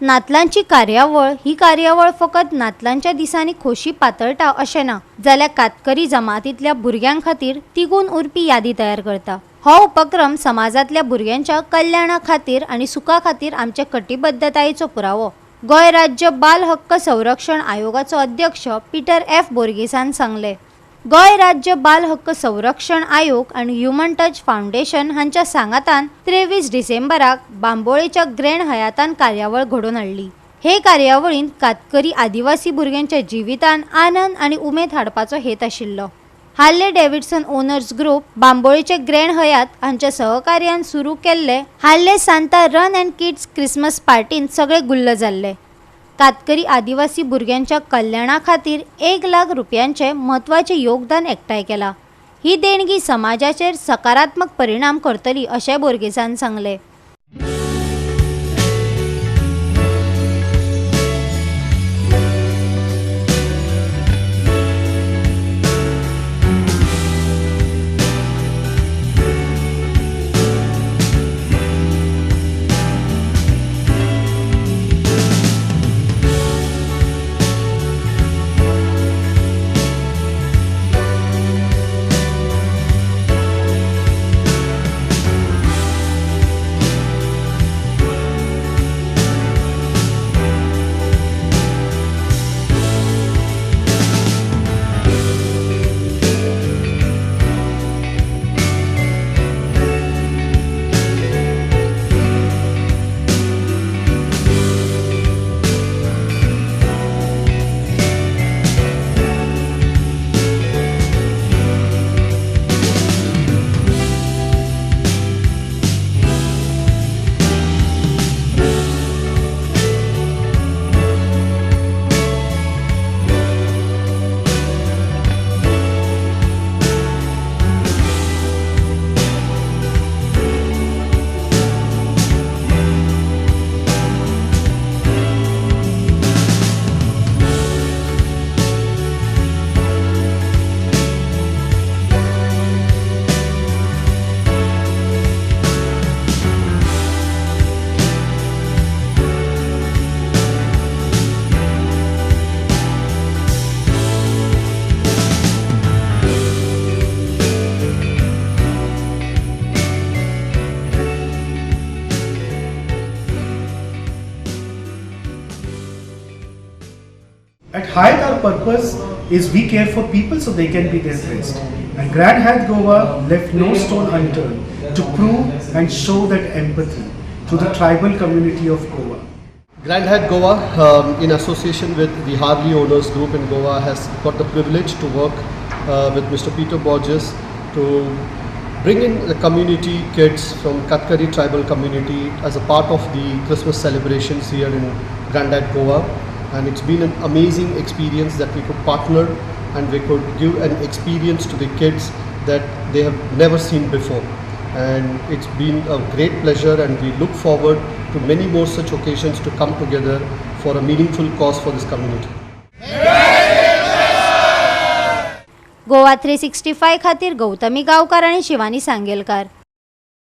नातलांची कार्यावळ ही कार्यावळ फकत नातलांच्या दिसांनी खोशी पातळटा अशें ना जाल्यार कातकरी जमातींतल्या भुरग्यां खातीर तिगून उरपी यादी तयार करता. हो उपक्रम समाजांतल्या भुरग्यांच्या कल्याणा खातीर आनी सुखा खातीर आमचे कटिबद्धतायेचो पुरावो. गोंय राज्य बाल हक्क संरक्षण आयोगाचो अध्यक्ष पिटर एफ बोर्गेसान सांगले. गोंय राज्य बाल हक्क संरक्षण आयोग आनी ह्युमन टच फाउंडेशन हांच्या सांगातान त्रेवीस डिसेंबराक बांबोळेच्या ग्रँड हयातान कार्यावळ घडोवन हाडली. हे कार्यावळींत कातकरी आदिवासी भुरग्यांच्या जिवितान आनंद आनी उमेद हाडपाचो हेत आशिल्लो. हार्ले डेव्हिडसन ओनर्स ग्रुप बांबोळेचे ग्रँड हयात हांच्या सहकार्यान सुरू केल्ले Harley Santa run and kids Christmas पार्टीन सगळे गुल्ल जाल्ले. कातकरी आदिवासी भुरग्यांच्या कल्याणा खातीर एक लाख रुपयांचे म्हत्वाचे योगदान एकठांय केला. ही देणगी समाजाचेर सकारात्मक परिणाम करतली अशें बोर्गेसान सांगलें. At Hyatt, our purpose is we care for people so they can be their best. And Grand Hyatt Goa left no stone unturned to prove and show that empathy to the tribal community of Goa. Grand Hyatt Goa, um, in association with the Harley Owners Group in Goa, has got the privilege to work uh, with Mr. Peter Borges to bring in the community kids from Katkari tribal community as a part of the Christmas celebrations here in Grand Hyatt Goa and it's been an amazing experience that we could partner and we could give an experience to the kids that they have never seen before and it's been a great pleasure and we look forward to many more such occasions to come together for a meaningful cause for this community. Goa 365. Sixty five ખાતે ગૌતમી ગાવકાર